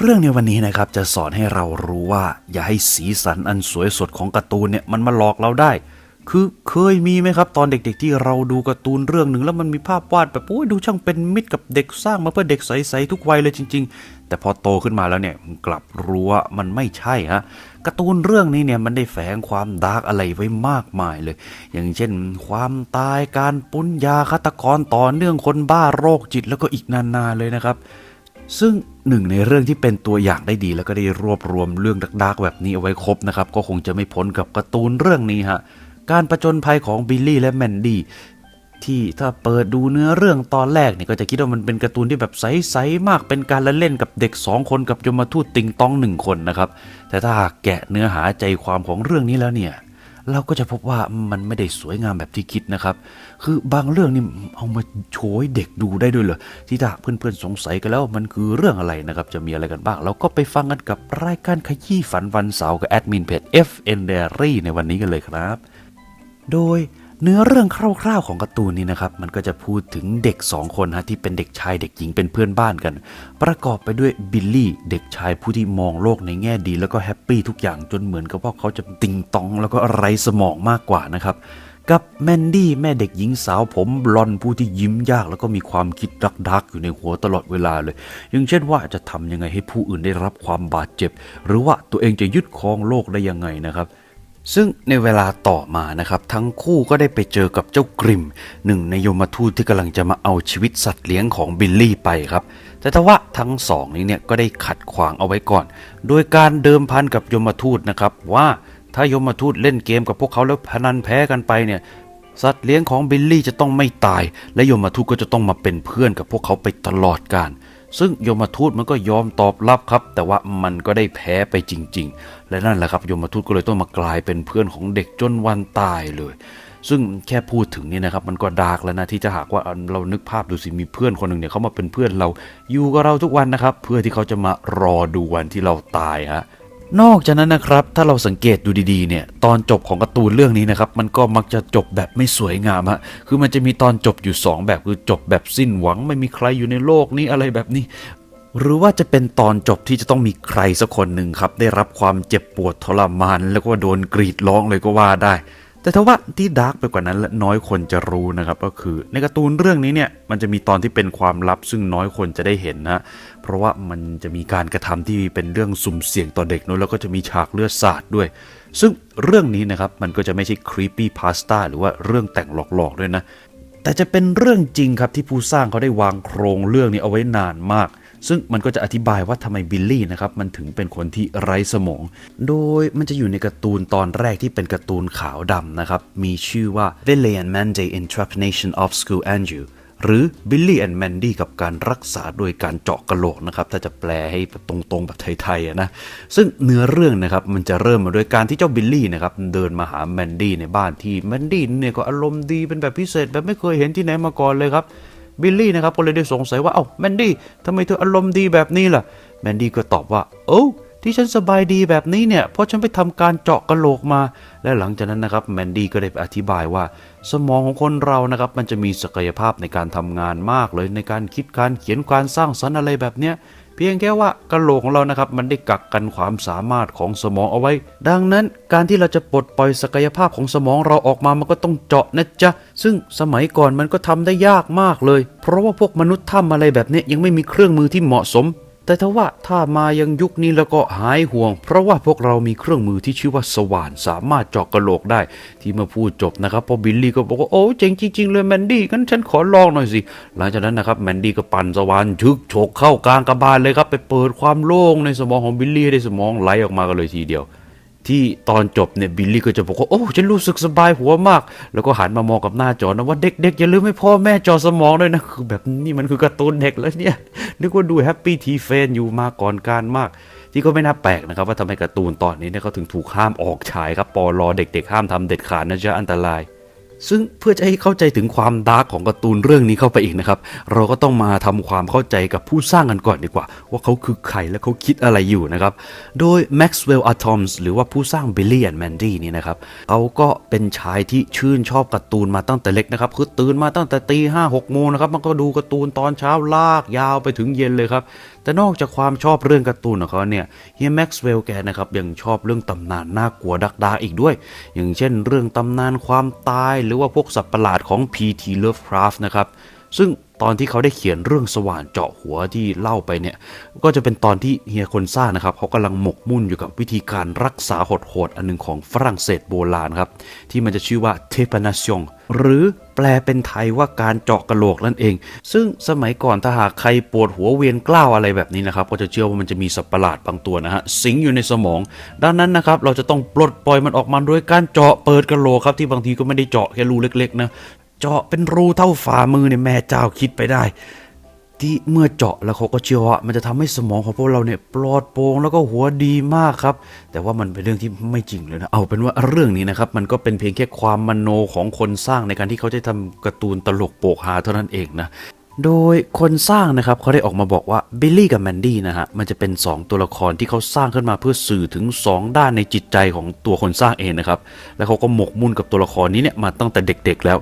เรื่องในวันนี้นะครับจะสอนให้เรารู้ว่า อย่าให้สีสันอันสวยสดของการ์ตูนเนี่ยมันมาหลอกเราได้ คือเคยมีไหมครับ ตอนเด็กๆที่เราดูการ์ตูนเรื่องหนึ่งแล้วมันมีภาพวาดแบบโอ้ยดูช่างเป็นมิตรกับเด็กสร้างมาเพื่อเด็กใสๆทุกวัยเลยจริง ๆ แต่พอโตขึ้นมาแล้วเนี่ยกลับรู้ว่ามันไม่ใช่ฮะการ์ตูนเรื่องนี้เนี่ยมันได้แฝงความดาร์กอะไรไว้มากมายเลย อย่างเช่น ความตายการปุ้นยาฆาตกรต่อเนื่องคนบ้าโรคจิตแล้วก็อีกนานาเลยนะครับ ซึ่งหนึ่งในเรื่องที่เป็นตัวอย่างได้ดีแล้วก็ได้รวบรวมเรื่องดักๆแบบนี้เอาไว้ครบนะครับ ก็คงจะไม่พ้นกับการ์ตูนเรื่องนี้ฮะการประจนภัยของบิลลี่และแมนดี้ที่ถ้าเปิดดูเนื้อเรื่องตอนแรกเนี่ยก็จะคิดว่ามันเป็นการ์ตูนที่แบบใสๆมากเป็นการละเล่นกับเด็ก 2 คนกับยมทูตติงตองหนึ่งคนนะครับแต่ถ้าหากแกะเนื้อหาใจความของเรื่องนี้แล้วเนี่ย เราก็จะพบว่ามันไม่ได้สวยงามแบบที่คิดนะครับ คือบางเรื่องนี่เอามาโชว์เด็กดูได้ด้วยเหรอที่ถ้าเพื่อนๆสงสัยกันแล้วมันคือเรื่องอะไรนะครับ จะมีอะไรกันบ้าง เราก็ไปฟังกันกับรายการขยี้ฝันวันเสาร์กับแอดมินเพจ FN Diary ในวันนี้กันเลยครับ โดย เนื้อเรื่องคร่าวๆของการ์ตูนนี้นะครับ มันก็จะพูดถึงเด็กสองคนฮะที่เป็นเด็กชายเด็กหญิงเป็นเพื่อนบ้านกัน ประกอบไปด้วยบิลลี่เด็กชายผู้ที่มองโลกในแง่ดี แล้วก็แฮปปี้ทุกอย่างจนเหมือนกับว่าเขาจะติงตอง แล้วก็ไร้สมองมากกว่านะครับกับแมนดี้แม่เด็กหญิงสาวผมบลอนผู้ที่ยิ้มยาก แล้วก็มีความคิดดักๆ อยู่ในหัวตลอดเวลาเลย อย่างเช่นว่าจะทำยังไงให้ผู้อื่นได้รับความบาดเจ็บ หรือว่าตัวเองจะยึดครองโลกได้ยังไงนะครับ ซึ่งในเวลาต่อมานะครับ ทั้งคู่ก็ได้ไปเจอกับเจ้ากริม หนึ่งในยมทูตที่กำลังจะมาเอาชีวิตสัตว์เลี้ยงของบิลลี่ไปครับ แต่ทว่าทั้งสองนี้เนี่ยก็ได้ขัดขวางเอาไว้ก่อน โดยการเดิมพันกับยมทูตนะครับ ว่าถ้ายมทูตเล่นเกมกับพวกเขาแล้วพนันแพ้กันไปเนี่ยสัตว์เลี้ยงของบิลลี่จะต้องไม่ตาย และยมทูตก็จะต้องมาเป็นเพื่อนกับพวกเขาไปตลอดกาล ซึ่งยมทูตมันก็ยอมตอบรับครับ แต่ว่ามันก็ได้แพ้ไปจริง ๆ และนั่นแหละครับยมทูตก็เลยต้องมากลายเป็นเพื่อนของเด็กจนวันตายเลย ซึ่งแค่พูดถึงนี่นะครับ มันก็ดาร์กแล้วนะที่จะหากว่าเรานึกภาพดูสิมีเพื่อนคนหนึ่งเนี่ยเขามาเป็นเพื่อนเราอยู่กับเราทุกวันนะครับ เพื่อที่เขาจะมารอดูวันที่เราตายฮะ นอกจากนั้นนะครับ ถ้าเราสังเกตดูดีๆเนี่ยตอนจบของการ์ตูนเรื่องนี้นะครับ มันก็มักจะจบแบบไม่สวยงามฮะคือมันจะมีตอนจบอยู่ 2 แบบคือจบแบบสิ้นหวังไม่มีใครอยู่ในโลกนี้อะไรแบบนี้ หรือว่าจะเป็นตอนจบที่จะต้องมีใครสักคนหนึ่งครับ ได้รับความเจ็บปวดทรมาน แล้วก็โดนกรีดร้องเลยก็ว่าได้ แต่ถ้าว่าที่ดาร์กไปกว่านั้นและน้อยคนจะรู้นะครับก็คือในการ์ตูนเรื่องนี้เนี่ยมันจะมีตอนที่เป็นความลับซึ่งน้อยคนจะได้เห็นนะเพราะว่ามันจะมีการกระทำที่เป็นเรื่องสุ่มเสี่ยงต่อเด็กเนอะแล้วก็จะมีฉากเลือดสาดด้วย ซึ่งเรื่องนี้นะครับมันก็จะไม่ใช่ครีปปี้พาสต้าหรือว่าเรื่องแต่งหลอกๆด้วยนะแต่จะเป็นเรื่องจริงครับที่ผู้สร้างเขาได้วางโครงเรื่องนี้เอาไว้นานมาก ซึ่งมันก็จะอธิบายว่าทำไมบิลลี่นะครับมันถึงเป็นคนที่ไร้สมอง โดยมันจะอยู่ในการ์ตูนตอนแรกที่เป็นการ์ตูนขาวดำนะครับ มีชื่อว่า Billy and Mandy in Trepanation of School Andrew หรือ Billy and Mandy กับการรักษาโดยการเจาะกระโหลกนะครับ ถ้าจะแปลให้ตรงๆแบบไทยๆนะ ซึ่งเนื้อเรื่องนะครับ มันจะเริ่มมาโดยการที่เจ้าบิลลี่นะครับ เดินมาหาแมนดี้ในบ้านที่แมนดี้เนี่ยก็อารมณ์ดีเป็นแบบพิเศษแบบไม่เคยเห็นที่ไหนมาก่อนเลยครับ บิลลี่นะครับก็เลยได้สงสัยว่าเอ้าแมนดี้ทำไมเธออารมณ์ดีแบบนี้ล่ะแมนดี้ก็ตอบว่าโอ้ที่ฉันสบายดีแบบนี้เนี่ย เพราะฉันไปทำการเจาะกระโหลกมา และหลังจากนั้นนะครับแมนดี้ก็ได้ไปอธิบายว่า สมองของคนเรานะครับมันจะมีศักยภาพในการทำงานมากเลยในการคิดการเขียนการสร้างสรรค์อะไรแบบเนี้ย เพียงแค่ว่ากระโหลกของเรานะครับมันได้กักกันความสามารถของสมองเอาไว้ ดังนั้นการที่เราจะปลดปล่อยศักยภาพของสมองเราออกมามันก็ต้องเจาะนะจ๊ะ ซึ่งสมัยก่อนมันก็ทำได้ยากมากเลย เพราะว่าพวกมนุษย์ถ้ำอะไรแบบนี้ยังไม่มีเครื่องมือที่เหมาะสม แต่ถ้าว่าถ้ามายังยุคนี้แล้วก็หายห่วง เพราะว่าพวกเรามีเครื่องมือที่ชื่อว่าสว่านสามารถเจาะกระโหลกได้ ที่มาพูดจบนะครับพอบิลลี่ก็บอกว่าโอ้เจ๋งจริง ๆ เลยแมนดี้งั้นฉันขอลองหน่อยสิ หลังจากนั้นนะครับแมนดี้ก็ปั่นสว่านชึกโฉกเข้ากลางกระบาลเลยครับไปเปิดความโล่งในสมองของบิลลี่ให้ได้สมองไหลออกมากันเลยทีเดียว ที่ตอนจบเนี่ยบิลลี่ก็จะบอกว่า โอ้ ฉันรู้สึกสบายหัวมาก แล้วก็หันมามองกับหน้าจอนะว่าเด็กๆ อย่าลืมให้พ่อแม่จอสมองด้วยนะ คือแบบนี้มันคือการ์ตูนเด็กแล้วเนี่ย นึกว่าดูแฮปปี้ทีเฟนอยู่มาก่อนการมาก ที่ก็ไม่น่าแปลกนะครับว่าทำไมการ์ตูนตอนนี้เนี่ยเขาถึงถูกห้ามออกฉายครับปอลอเด็ก ๆ ห้ามทำเด็ดขาดนะจ๊ะอันตราย ซึ่งเพื่อจะให้เข้าใจถึงความดาร์กของการ์ตูนเรื่องนี้เข้าไปอีกนะครับ เราก็ต้องมาทำความเข้าใจกับผู้สร้างกันก่อนดีกว่า ว่าเขาคือใครและเขาคิดอะไรอยู่นะครับ โดย Maxwell Atoms หรือว่าผู้สร้าง Billy and Mandy นี่นะครับเขาก็เป็นชายที่ชื่นชอบการ์ตูนมาตั้งแต่เล็กนะครับ คือตื่นมาตั้งแต่ตีห้าหกโมงนะครับ มันก็ดูการ์ตูนตอนเช้าลากยาวไปถึงเย็นเลยครับ แต่นอกจากความชอบเรื่องการ์ตูนของเขาเนี่ยเฮียแม็กซ์เวลล์แกนะครับยังชอบเรื่องตำนานน่ากลัวดักดาอีกด้วย อย่างเช่น เรื่องตำนานความตายหรือว่าพวกสัตว์ประหลาดของ P.T. Lovecraft นะครับ ซึ่งตอนที่เขาได้เขียนเรื่องสว่านเจาะหัวที่เล่าไปเนี่ย ก็จะเป็นตอนที่เฮียคนซ่านะครับเขากำลังหมกมุ่นอยู่กับวิธีการรักษาโหดๆอันหนึ่งของฝรั่งเศสโบราณครับ ที่มันจะชื่อว่าเทปนาชงหรือแปลเป็นไทยว่าการเจาะกระโหลกนั่นเอง ซึ่งสมัยก่อนถ้าหากใครปวดหัวเวียนกล้าวอะไรแบบนี้นะครับ ก็จะเชื่อว่ามันจะมีสัตว์ประหลาดบางตัวนะฮะสิงอยู่ในสมอง ดังนั้นนะครับเราจะต้องปลดปล่อยมันออกมาโดยการเจาะเปิดกระโหลกครับที่บางทีก็ไม่ได้เจาะแค่รูเล็กๆนะ เจาะเป็นรูเท่าฝ่ามือเนี่ยแม่เจ้าคิดไปได้ ที่เมื่อเจาะแล้วเขาก็เชื่อว่า มันจะทำให้สมองของพวกเราเนี่ยปลอดโปร่งแล้วก็หัวดีมากครับ แต่ว่ามันเป็นเรื่องที่ไม่จริงเลยนะเอาเป็นว่าเรื่องนี้นะครับมันก็เป็นเพียงแค่ความมโนของคนสร้างในการที่เขาจะทำการ์ตูนตลกโปกฮาเท่านั้นเองนะโดยคนสร้างนะครับเขาได้ออกมาบอกว่าบิลลี่กับแมนดี้นะฮะมันจะเป็น 2 ตัวละครที่เขาสร้างขึ้นมาเพื่อสื่อถึง 2 ด้านในจิตใจของตัวคนสร้างเองนะครับ แล้วเขาก็หมกมุ่นกับตัวละครนี้เนี่ยมาตั้งแต่เด็กๆแล้ว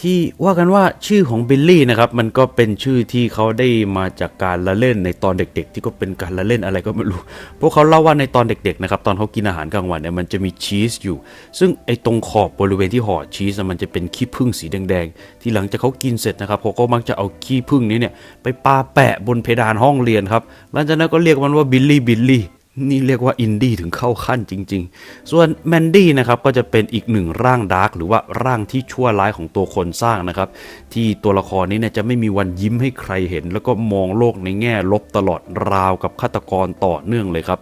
ที่ว่ากันว่าชื่อของบิลลี่นะครับ มันก็เป็นชื่อที่เขาได้มาจากการละเล่นในตอนเด็ก ๆ ที่ก็เป็นการละเล่นอะไรก็ไม่รู้ พวกเขาเล่าว่าในตอนเด็ก ๆ นะครับ ตอนเขากินอาหารกลางวันเนี่ยมันจะมีชีสอยู่ ซึ่งไอ้ตรงขอบบริเวณที่ห่อชีสมันจะเป็นขี้ผึ้งสีแดงๆ ที่หลังจากเขากินเสร็จนะครับเขาก็มักจะเอาขี้ผึ้งนี้เนี่ยไปปาแปะบนเพดานห้องเรียนครับหลังจากนั้นก็เรียกมันว่าบิลลี่บิลลี่ นี่เรียกว่าอินดี้ถึงเข้าขั้นจริง ๆ ส่วนแมนดี้นะครับก็จะเป็นอีกหนึ่งร่างดาร์กหรือว่าร่างที่ชั่วร้ายของตัวคนสร้างนะครับ ที่ตัวละครนี้เนี่ยจะไม่มีวันยิ้มให้ใครเห็น แล้วก็มองโลกในแง่ลบตลอดราวกับฆาตกรต่อเนื่องเลยครับ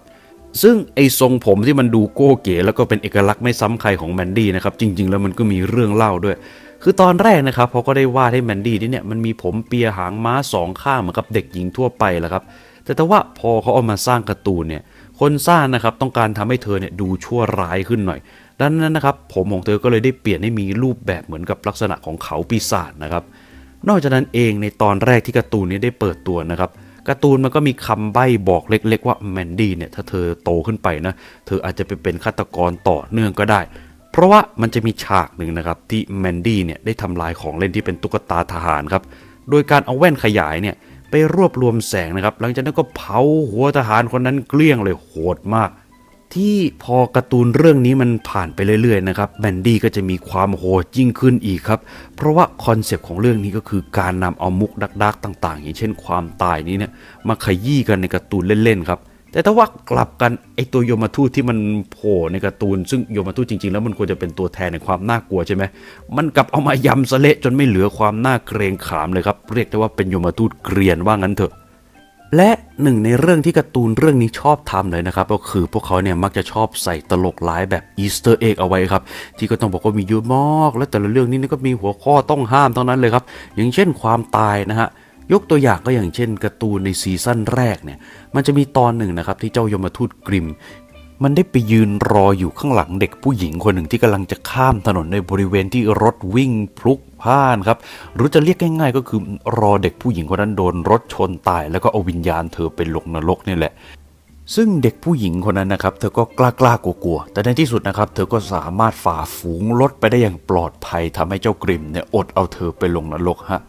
ซึ่งไอ้ทรงผมที่มันดูโก้เก๋แล้วก็เป็นเอกลักษณ์ไม่ซ้ำใครของแมนดี้นะครับ จริง ๆ แล้วมันก็มีเรื่องเล่าด้วย คือตอนแรกนะครับเขาก็ได้วาดให้แมนดี้ที่เนี่ยมันมีผมเปียหางม้าสองข้างเหมือนกับเด็กหญิงทั่วไปแหละครับแต่แต่ว่าพอเขาเอามาสร้างการ์ตูนเนี่ย คนสร้างนะครับต้องการทำให้เธอเนี่ยดูชั่วร้ายขึ้นหน่อยดังนั้นนะครับผมของเธอก็เลยได้เปลี่ยนให้มีรูปแบบเหมือนกับลักษณะของเขาปีศาจนะครับ นอกจากนั้นเองในตอนแรกที่การ์ตูนนี้ได้เปิดตัวนะครับการ์ตูนมันก็มีคำใบ้บอกเล็ก ๆ ว่าแมนดี้เนี่ยถ้าเธอโตขึ้นไปนะเธออาจจะไปเป็นฆาตกรต่อเนื่องก็ได้ เพราะว่ามันจะมีฉากหนึ่งนะครับที่แมนดี้เนี่ยได้ทำลายของเล่นที่เป็นตุ๊กตาทหารครับโดยการเอาแว่นขยายเนี่ย ไปรวบรวมแสงนะครับ หลังจากนั้นก็เผาหัวทหารคนนั้นเกลี้ยงเลยโหดมาก ที่พอการ์ตูนเรื่องนี้มันผ่านไปเรื่อยๆนะครับแบนดี้ก็จะมีความโหดยิ่งขึ้นอีกครับ เพราะว่าคอนเซปต์ของเรื่องนี้ก็คือการนำเอามุกดักๆต่าง ๆ อย่างเช่นความตายนี้เนี่ยมาขยี้กันในการ์ตูนเล่นๆครับ แต่ถ้าว่ากลับกันไอตัวโยมทูตที่มันโผล่ในการ์ตูน ซึ่งโยมทูตจริงๆ แล้วมันควรจะเป็นตัวแทนในความน่ากลัวใช่ไหมมันกลับเอามายำสะเละจนไม่เหลือความน่าเกรงขามเลยครับ เรียกได้ว่าเป็นโยมทูตเกรียนว่างั้นเถอะ และหนึ่งในเรื่องที่การ์ตูนเรื่องนี้ชอบทำเลยนะครับ ก็คือพวกเขาเนี่ยมักจะชอบใส่ตลกร้ายแบบอีสเตอร์เอ็กเอาไว้ครับ ที่ก็ต้องบอกว่ามีเยอะมากและแต่ละเรื่องนี้ก็มีหัวข้อต้องห้ามทั้งนั้นเลยครับอย่างเช่นความตายนะฮะ ยกตัวอย่างก็อย่างเช่นการ์ตูนในซีซั่นแรกเนี่ย มันจะมีตอนหนึ่งนะครับที่เจ้ายมทูตกริม มันได้ไปยืนรออยู่ข้างหลังเด็กผู้หญิงคนหนึ่งที่กำลังจะข้ามถนนในบริเวณที่รถวิ่งพลุกพ่านครับ หรือจะเรียกง่ายๆ ก็คือรอเด็กผู้หญิงคนนั้นโดนรถชนตาย แล้วก็เอาวิญญาณเธอไปลงนรกนี่แหละซึ่งเด็กผู้หญิงคนนั้นนะครับ เธอก็กล้ากล้ากลัวๆแต่ในที่สุดนะครับ เธอก็สามารถฝ่าฝูงรถไปได้อย่างปลอดภัยทำให้เจ้ากริมเนี่ยอดเอาเธอไปลงนรกฮะ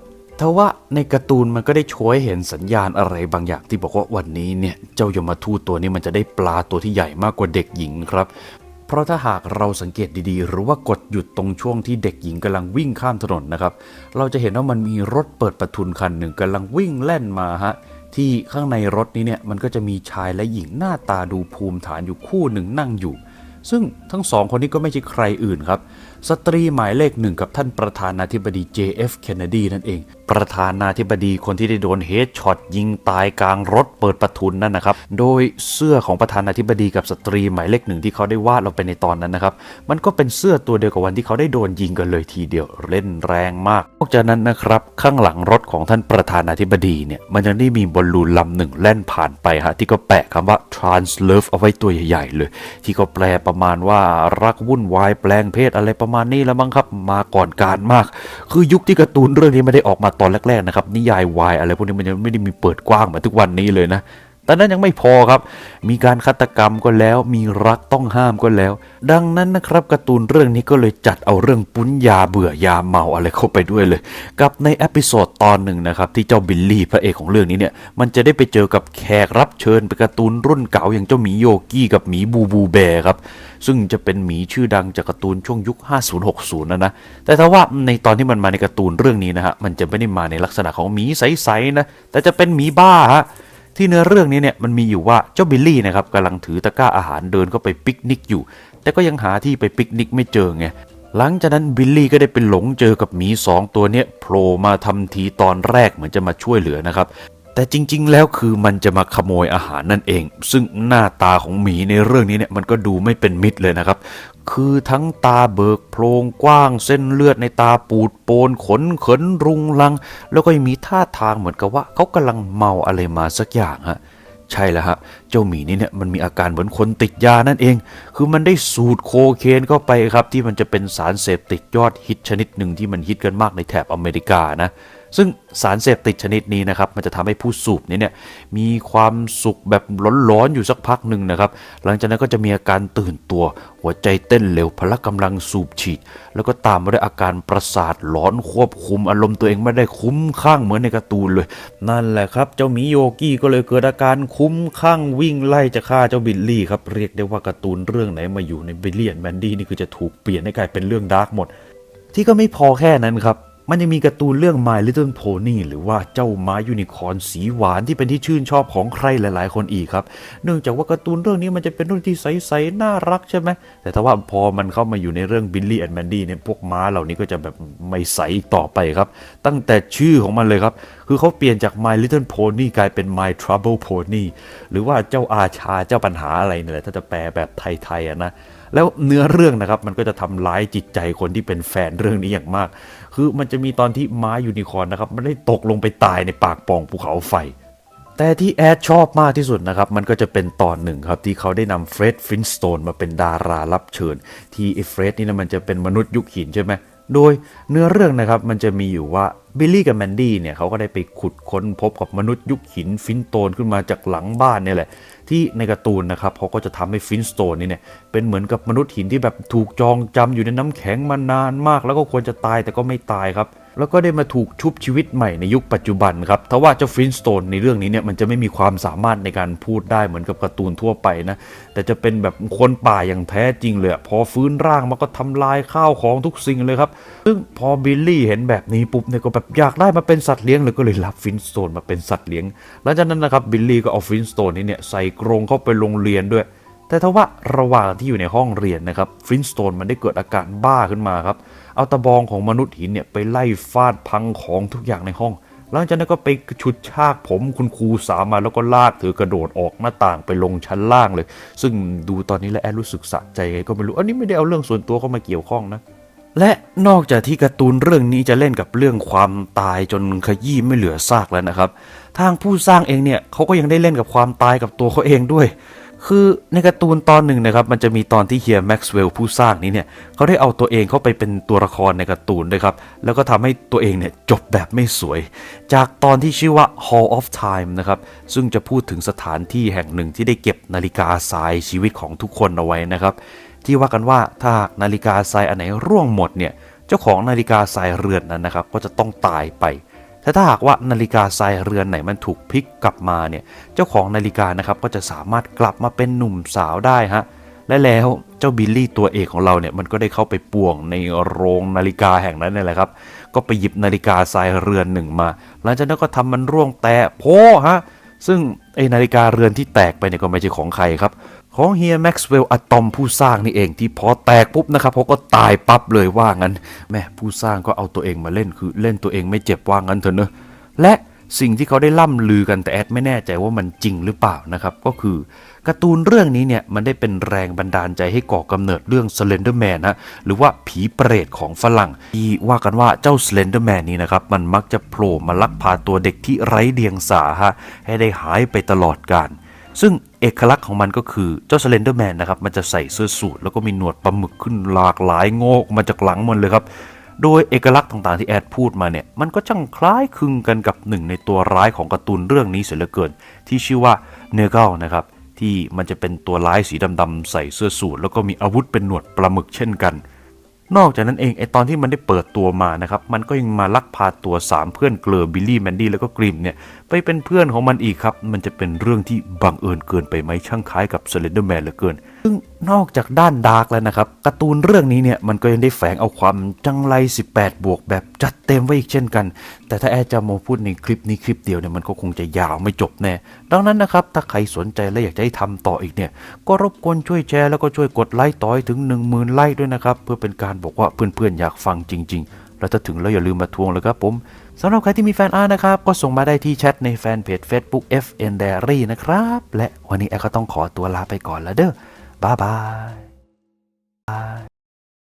ทว่าในการ์ตูนมันก็ได้โชว์ให้เห็นสัญญาณอะไรบางอย่างที่บอกว่าวันนี้เนี่ยเจ้ายมทูตตัวนี้มันจะได้ปลาตัวที่ใหญ่มากกว่าเด็กหญิงครับ เพราะถ้าหากเราสังเกตดีๆ หรือว่ากดหยุดตรงช่วงที่เด็กหญิงกำลังวิ่งข้ามถนนนะครับ เราจะเห็นว่ามันมีรถเปิดประทุนคันหนึ่งกำลังวิ่งแล่นมาฮะที่ข้างในรถนี้เนี่ยมันก็จะมีชายและหญิงหน้าตาดูภูมิฐานอยู่คู่หนึ่งนั่งอยู่ ซึ่งทั้งสองคนนี้ก็ไม่ใช่ใครอื่นครับ สตรีหมายเลขหนึ่งกับท่านประธานาธิบดี JF Kennedy นั่นเอง ประธานาธิบดีคนที่ได้โดนเฮดช็อตยิงตายกลางรถเปิดประทุนนั่นนะครับ โดยเสื้อของประธานาธิบดีกับสตรีหมายเลขหนึ่งที่เขาได้วาดเราไปในตอนนั้นนะครับ มันก็เป็นเสื้อตัวเดียวกับวันที่เขาได้โดนยิงกันเลยทีเดียวเล่นแรงมากนอกจากนั้นนะครับข้างหลังรถของท่านประธานาธิบดีเนี่ยมันยังได้มีบอลลูนลำหนึ่งแล่นผ่านไปฮะที่ก็แปะคำว่า trans love เอาไว้ตัวใหญ่ๆเลย ที่ก็แปลประมาณว่ารักวุ่นวายแปลงเพศอะไรประมาณนี้แล้วมั้งครับมาก่อนการมาก คือยุคที่การ์ตูนเรื่องนี้ไม่ได้ออกมาตอนแรกๆนะครับนิยายวายอะไรพวกนี้มันยังไม่ได้มีเปิดกว้างเหมือนทุกวันนี้เลยนะ แต่นั้นยังไม่พอครับ มีการฆาตกรรมก็แล้ว มีรักต้องห้ามก็แล้ว ดังนั้นนะครับการ์ตูนเรื่องนี้ก็เลยจัดเอาเรื่องปุ้นยาเบื่อยาเมาอะไรเข้าไปด้วยเลย กับในเอพิโซดตอนหนึ่งนะครับที่เจ้าบิลลี่พระเอกของเรื่องนี้เนี่ยมันจะได้ไปเจอกับแขกรับเชิญเป็นการ์ตูนรุ่นเก่าอย่างเจ้าหมีโยกี้กับหมีบูบูแบร์ครับซึ่งจะเป็นหมีชื่อดังจากการ์ตูนช่วงยุค 50-60 นะนะ แต่ถ้าว่าในตอนที่มันมาในการ์ตูนเรื่องนี้นะฮะมันจะไม่ได้มาในลักษณะของหมีใสๆนะแต่จะเป็นหมีบ้าฮะ ที่เนื้อเรื่องนี้เนี่ยมันมีอยู่ว่าเจ้าบิลลี่นะครับกำลังถือตะกร้าอาหารเดินเข้าไปปิกนิกอยู่ แต่ก็ยังหาที่ไปปิกนิกไม่เจอไงหลังจากนั้นบิลลี่ก็ได้ไปหลงเจอกับหมีสองตัวเนี้ยโผล่มาทำทีตอนแรกเหมือนจะมาช่วยเหลือนะครับ แต่จริง ๆ แล้วคือมันจะมาขโมยอาหารนั่นเอง ซึ่งหน้าตาของหมีในเรื่องนี้เนี่ยมันก็ดูไม่เป็นมิตรเลยนะครับ คือทั้งตาเบิกโพรงกว้างเส้นเลือดในตาปูดโปนขนเขินรุงรัง แล้วก็ยังมีท่าทางเหมือนกับว่าเขากำลังเมาอะไรมาสักอย่างฮะใช่แล้วฮะ เจ้าหมีนี่เนี่ยมันมีอาการเหมือนคนติดยานั่นเอง คือมันได้สูดโคเคนเข้าไปครับ ที่มันจะเป็นสารเสพติดยอดฮิตชนิดหนึ่งที่มันฮิตกันมากในแถบอเมริกานะ ซึ่งสารเสพติดชนิดนี้นะครับมันจะทำให้ผู้สูบนี่เนี่ยมีความสุขแบบร้อนๆอยู่สักพักหนึ่งนะครับ หลังจากนั้นก็จะมีอาการตื่นตัว หัวใจเต้นเร็วพละกำลังสูบฉีด แล้วก็ตามมาด้วยอาการประสาทหลอนควบคุมอารมณ์ตัวเองไม่ได้คุ้มข้างเหมือนในการ์ตูนเลย นั่นแหละครับ เจ้าหมีโยกี้ก็เลยเกิดอาการคุ้มข้างวิ่งไล่จะฆ่าเจ้าบิลลี่ครับเรียกได้ว่าการ์ตูนเรื่องไหนมาอยู่ในบิลลี่แมนดี้นี่คือจะถูกเปลี่ยนให้กลายเป็นเรื่องดาร์กหมด ที่ก็ไม่พอแค่นั้นครับ มันยังมีการ์ตูนเรื่อง My Little Pony หรือว่าเจ้าม้ายูนิคอร์นสีหวานที่เป็นที่ชื่นชอบของใครหลาย ๆ คนอีกครับ เนื่องจากว่าการ์ตูนเรื่องนี้มันจะเป็นเรื่องที่ใส ๆ น่ารักใช่ไหม แต่ถ้าว่าพอมันเข้ามาอยู่ในเรื่อง Billy and Mandy เนี่ยพวกม้าเหล่านี้ก็จะแบบไม่ใสอีกต่อไปครับ ตั้งแต่ชื่อของมันเลยครับ คือเขาเปลี่ยนจาก My Little Pony กลายเป็น My Trouble Pony หรือว่าเจ้าอาชาเจ้าปัญหาอะไรเนี่ยแหละถ้าจะแปลแบบไทย ๆ นะแล้วเนื้อเรื่องนะครับมันก็จะทำร้ายจิตใจคนที่เป็นแฟนเรื่องนี้อย่างมาก คือมันจะมีตอนที่ม้ายูนิคอร์นนะครับ มันได้ตกลงไปตายในปากป่องภูเขาไฟ แต่ที่แอดชอบมากที่สุดนะครับ มันก็จะเป็นตอนหนึ่งครับ ที่เขาได้นำเฟร็ดฟินสโตนมาเป็นดารารับเชิญ ที่ไอ้เฟร็ดนี่นะมันจะเป็นมนุษย์ยุคหินใช่ไหมโดยเนื้อเรื่องนะครับมันจะมีอยู่ว่า บิลลี่กับแมนดี้เนี่ยเขาก็ได้ไปขุดค้นพบกับมนุษย์ยุคหินฟินโตนขึ้นมาจากหลังบ้านเนี่ยแหละ ที่ในการ์ตูนนะครับเขาก็จะทำให้ฟินสโตนนี่เนี่ยเป็นเหมือนกับมนุษย์หินที่แบบถูกจองจำอยู่ในน้ำแข็งมานานมาก แล้วก็ควรจะตายแต่ก็ไม่ตายครับ แล้วก็ได้มาถูกชุบชีวิตใหม่ในยุคปัจจุบันครับทว่าเจ้าฟินสโตนในเรื่องนี้เนี่ยมันจะไม่มีความสามารถในการพูดได้เหมือนกับการ์ตูนทั่วไปนะ แต่จะเป็นแบบคนป่าอย่างแท้จริงเลยอะพอฟื้นร่างมันก็ทำลายข้าวของทุกสิ่งเลยครับ ซึ่งพอบิลลี่เห็นแบบนี้ปุ๊บเนี่ยก็แบบอยากได้มาเป็นสัตว์เลี้ยงเลยก็เลยรับฟินสโตนมาเป็นสัตว์เลี้ยง หลังจากนั้นนะครับบิลลี่ก็เอาฟินสโตนนี้เนี่ยใส่กรงเข้าไปโรงเรียนด้วย แต่ทว่าระหว่างที่อยู่ในห้องเรียนนะครับฟินสโตนมันได้เกิดอาการบ้าขึ้นมาครับ เอาตะบองของมนุษย์หินเนี่ยไปไล่ฟาดพังของทุกอย่างในห้อง หลังจากนั้นก็ไปฉุดชากผมคุณครูสามมาแล้วก็ลากเธอกระโดดออกหน้าต่างไปลงชั้นล่างเลย ซึ่งดูตอนนี้แล้วแอดรู้สึกสะใจไงก็ไม่รู้ อันนี้ไม่ได้เอาเรื่องส่วนตัวเข้ามาเกี่ยวข้องนะและนอกจากที่การ์ตูนเรื่องนี้จะเล่นกับเรื่องความตายจนขยี้ไม่เหลือซากแล้วนะครับ ทางผู้สร้างเองเนี่ยเขาก็ยังได้เล่นกับความตายกับตัวเขาเองด้วย คือในการ์ตูนตอนหนึ่งนะครับมันจะมีตอนที่เฮียแม็กซ์เวลล์ผู้สร้างนี้เนี่ยเขาได้เอาตัวเองเข้าไปเป็นตัวละครในการ์ตูนด้วยครับ แล้วก็ทำให้ตัวเองเนี่ยจบแบบไม่สวย จากตอนที่ชื่อว่า Hall of Time นะครับ ซึ่งจะพูดถึงสถานที่แห่งหนึ่งที่ได้เก็บนาฬิกาทรายชีวิตของทุกคนเอาไว้นะครับ ที่ว่ากันว่าถ้าหากนาฬิกาทรายอันไหนร่วงหมดเนี่ยเจ้าของนาฬิกาทรายเรือนนั้นนะครับ ก็จะต้องตายไป แต่ถ้าหากว่านาฬิกาทรายเรือนไหนมันถูกพลิกกลับมาเนี่ย เจ้าของนาฬิกานะครับก็จะสามารถกลับมาเป็นหนุ่มสาวได้ฮะ และแล้วเจ้าบิลลี่ตัวเอกของเราเนี่ยมันก็ได้เข้าไปป่วงในโรงนาฬิกาแห่งนั้นนี่แหละครับ ก็ไปหยิบนาฬิกาทรายเรือนหนึ่งมา หลังจากนั้นก็ทำมันร่วงแตกโพฮะ ซึ่งไอนาฬิกาเรือนที่แตกไปเนี่ยก็ไม่ใช่ของใครครับ ของเฮียแม็กซ์เวลล์อะตอมผู้สร้างนี่เองที่พอแตกปุ๊บนะครับเขาก็ตายปั๊บเลยว่างั้นแม่ผู้สร้างก็เอาตัวเองมาเล่นคือเล่นตัวเองไม่เจ็บว่างั้นเถอะเนอะและสิ่งที่เขาได้ล่ำลือกันแต่แอดไม่แน่ใจว่ามันจริงหรือเปล่านะครับ ก็คือการ์ตูนเรื่องนี้เนี่ยมันได้เป็นแรงบันดาลใจให้ก่อกำเนิดเรื่อง Slenderman นะหรือว่าผีเปรตของฝรั่ง ที่ว่ากันว่าเจ้า Slenderman นี้นะครับ มันมักจะโผล่มาลักพาตัวเด็กที่ไร้เดียงสาฮะให้ได้หายไปตลอดกาลซึ่ง เอกลักษณ์ของมันก็คือเจ้า Slenderman นนะครับ มันจะใส่เสื้อสูทแล้วก็มีหนวดปลาหมึกขึ้นหลากหลายโงอกมาจากหลังมันเลยครับ โดยเอกลักษณ์ต่างๆที่แอดพูดมาเนี่ย มันก็ช่างคล้ายคลึงกันกับหนึ่งในตัวร้ายของการ์ตูนเรื่องนี้เสียเหลือเกิน ที่ชื่อว่าเนเกลนะครับที่มันจะเป็นตัวร้ายสีดำๆใส่เสื้อสูทแล้วก็มีอาวุธเป็นหนวดปลาหมึกเช่นกัน นอกจากนั้นเองไอตอนที่มันได้เปิดตัวมานะครับมันก็ยังมาลักพาตัว 3 เพื่อนเกลอบิลลี่แมนดี้แล้วก็กริมเนี่ย ไปเป็นเพื่อนของมันอีกครับ มันจะเป็นเรื่องที่บังเอิญเกินไปไหมช่างคล้ายกับเซเลนเดอร์แมนเหลือเกิน ซึ่งนอกจากด้านดาร์กแล้วนะครับการ์ตูนเรื่องนี้เนี่ยมันก็ยังได้แฝงเอาความจังไร 18 บวกแบบจัดเต็มไว้อีกเช่นกัน แต่ถ้าแอดจะมาพูดในคลิปนี้คลิปเดียวเนี่ยมันก็คงจะยาวไม่จบแน่ ดังนั้นนะครับถ้าใครสนใจและอยากจะให้ทำต่ออีกเนี่ยก็รบกวนช่วยแชร์แล้วก็ช่วยกดไลค์ต่อให้ถึง 1 0,000ไลค์ด้วยนะครับเพื่อเป็นการบอกว่าเพื่อนๆอยากฟังจริง ๆ แล้วถ้าถึงแล้วอย่าลืมมาทวงเลยครับผม สำหรับใครที่มีแฟนอาร์ตนะครับ ก็ส่งมาได้ที่แชทในแฟนเพจ Facebook FN Diary นะครับ และวันนี้แอร์ก็ต้องขอตัวลาไปก่อนแล้วเด้อบ๊ายบาย